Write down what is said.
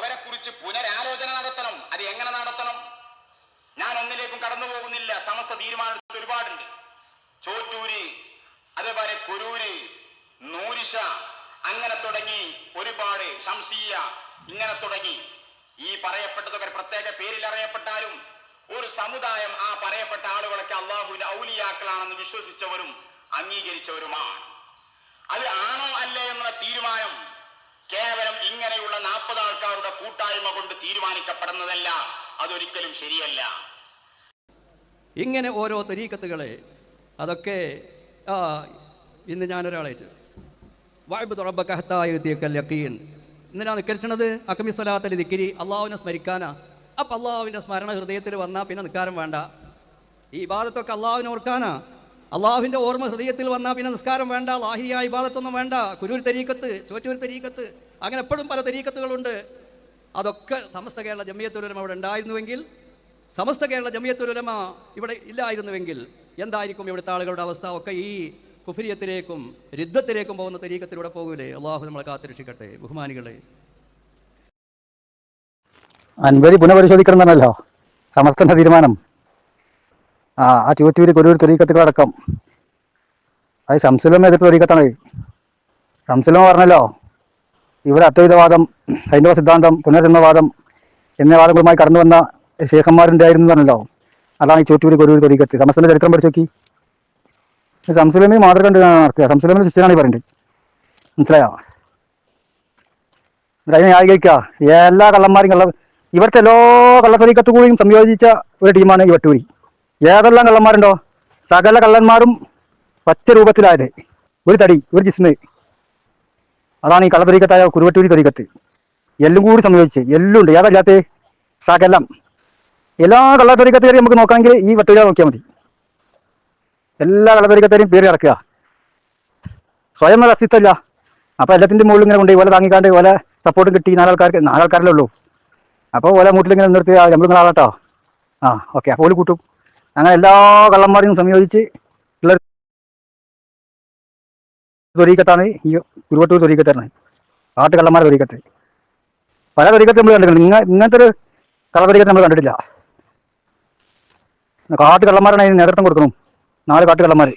കുറിച്ച് പുനരാലോചന നടത്തണം. അത് എങ്ങനെ നടത്തണം? ഞാൻ ഒന്നിലേക്കും കടന്നു പോകുന്നില്ല സമസ്ത തീരുമാനമെടുത്ത് ഒരുപാടുണ്ട്. ചോറ്റൂര് അതേപോലെ കൊരൂര് നൂരിഷ അങ്ങനെ തുടങ്ങി ഒരുപാട് ശംസീയ ഇങ്ങനെ തുടങ്ങി. ഈ പറയപ്പെട്ടതൊക്കെ പ്രത്യേക പേരിൽ അറിയപ്പെട്ടാലും ഒരു സമുദായം ആ പറയപ്പെട്ട ആളുകളൊക്കെ അള്ളാഹുവിന്റെ ഔലിയാക്കളാണെന്ന് വിശ്വസിച്ചവരും അംഗീകരിച്ചവരുമാണ്. അത് ആണോ അല്ലേ എന്നുള്ള തീരുമാനം കേവലം ഇങ്ങനെയുള്ള നാൽപ്പത് ആൾക്കാരുടെ കൂട്ടായ്മ കൊണ്ട് തീരുമാനിക്കപ്പെടുന്നതല്ല അതൊരിക്കലും ശരിയല്ല. ഇങ്ങനെ ഓരോ തരീക്കത്തുകളെ അതൊക്കെ ഇന്ന് ഞാനൊരാളേറ്റ്. വായ്പ തുറബക്കഹത്തായുത്തിയക്കൽ യക്കീൻ ഇന്നലാ നിക്കരിച്ചണത് അക്കമി സ്വലാത്തൽ ദിക്കിരി അള്ളാഹുവിനെ സ്മരിക്കാനാ. അപ്പം അള്ളാഹുവിന്റെ സ്മരണ ഹൃദയത്തിൽ വന്നാൽ പിന്നെ നിൽക്കാരം വേണ്ട. ഈ ഇബാദത്തൊക്കെ അള്ളാഹുവിനെ ഓർക്കാനാ. അള്ളാഹുവിന്റെ ഓർമ്മ ഹൃദയത്തിൽ വന്നാൽ പിന്നെ നിസ്കാരം വേണ്ട ലാഹിരിയ ഇബാദത്തൊന്നും വേണ്ട കുരൂർ തരീക്കത്ത് ചോറ്റൂർ തരീക്കത്ത് അങ്ങനെ എപ്പോഴും പല തരീക്കത്തുകളുണ്ട്. അതൊക്കെ സമസ്ത കേരള ജമിയത്തുലമ ഇവിടെ ഉണ്ടായിരുന്നുവെങ്കിൽ സമസ്ത കേരള ജമിയത്തുലമ ഇവിടെ ഇല്ലായിരുന്നുവെങ്കിൽ എന്തായിരിക്കും ഇവിടുത്തെ ആളുകളുടെ അവസ്ഥ? ഒക്കെ ഈ കുഫിരിയത്തിലേക്കും രുദ്ധത്തിലേക്കും പോകുന്ന തരീക്കത്തിലൂടെ പോകൂലേ? അള്ളാഹു നമ്മളെ കാത്തിരക്ഷിക്കട്ടെ ബഹുമാനികളെ. അൻവരി പുനഃപരിശോധിക്കണം എന്നല്ലോ. സമസ്തന്റെ തീരുമാനം. ആ ആ ചൂറ്റൂര് കൊരൂർ തൊരീക്കത്തുകളടക്കം അത് ശംസുലമ എതിർത്ത തൊരീക്കത്താണ് ശംസുലമ പറഞ്ഞല്ലോ ഇവിടെ അദ്വൈതവാദം ഹൈന്ദവ സിദ്ധാന്തം പുനർജന്മവാദം എന്നീ വാദങ്ങളുമായി കടന്നു വന്ന ശേഖന്മാരുടെ ആയിരുന്നു പറഞ്ഞല്ലോ. അതാണ് ഈ ചൂറ്റൂര് കൊരൂർ തൊരീക്കത്ത് സംസ്ഥാന ചരിത്രം പഠിച്ചു നോക്കി. ശംസുലമി മാതൃക നടക്കുക. ശംസുലമിന്റെ ശിഷ്യനാണ് ഈ പറയുന്നത് മനസ്സിലായോ? അതിനെ ന്യായീകരിക്കുക. എല്ലാ കള്ളന്മാരും കള്ള ഇവിടുത്തെ എല്ലാ കള്ളത്തരീക്കത്തു കൂടിയും സംയോജിച്ച ഒരു ടീമാണ് ഈ വട്ടൂരി. ഏതെല്ലാം കള്ളന്മാരുണ്ടോ? സകല കള്ളന്മാരും ഒറ്റ രൂപത്തിലായത്. ഒരു തടി ഒരു ജിസ്മ്. അതാണ് ഈ കള്ളത്തരീക്കത്തായ കുരുവട്ടൂരി തരീക്കത്ത്. എല്ലും കൂടി സംയോജിച്ച് എല്ലും ഉണ്ട്. ഏതല്ലാത്ത? സകലം. എല്ലാ കള്ളത്തരീക്കത്തേയും നമുക്ക് നോക്കാമെങ്കിൽ ഈ വട്ടൂര നോക്കിയാൽ മതി. എല്ലാ കള്ളത്തരീക്കത്തേയും പേര് ഇറക്കുക. സ്വയം ഒരു അസ്തിത്വമില്ല. അപ്പൊ എല്ലാത്തിന്റെ മുകളിൽ ഇങ്ങനെ കൊണ്ട് ഓല താങ്ങിക്കാണ്ട് ഓല സപ്പോർട്ടും കിട്ടി നാലാൾക്കാർക്ക് നാലാൾക്കാരല്ലേ ഉള്ളൂ. അപ്പോൾ ഓല മൂട്ടിൽ ഇങ്ങനെ നിർത്തി നമ്മൾ ഇങ്ങനെ ആളാട്ടോ ആ ഓക്കെ. അപ്പോൾ കൂട്ടും. അങ്ങനെ എല്ലാ കള്ളന്മാരെയും സംയോജിച്ച് ഉള്ള തൊരീക്കത്താണ് ഈ കുരുവട്ടൂർ തൊരീക്കത്താണ്. കാട്ട് കള്ളന്മാരെ തൊരീക്കത്ത്. പല തൊരീക്കത്ത് നമ്മൾ കണ്ടിട്ടുണ്ട്. ഇങ്ങ ഇങ്ങനത്തെ ഒരു കള്ളത്തൊരീക്കത്ത് നമ്മൾ കണ്ടിട്ടില്ല. കാട്ട് കള്ളന്മാരാണ് അതിന് നേതൃത്വം കൊടുക്കണം. നാല് കാട്ട് കള്ളന്മാർ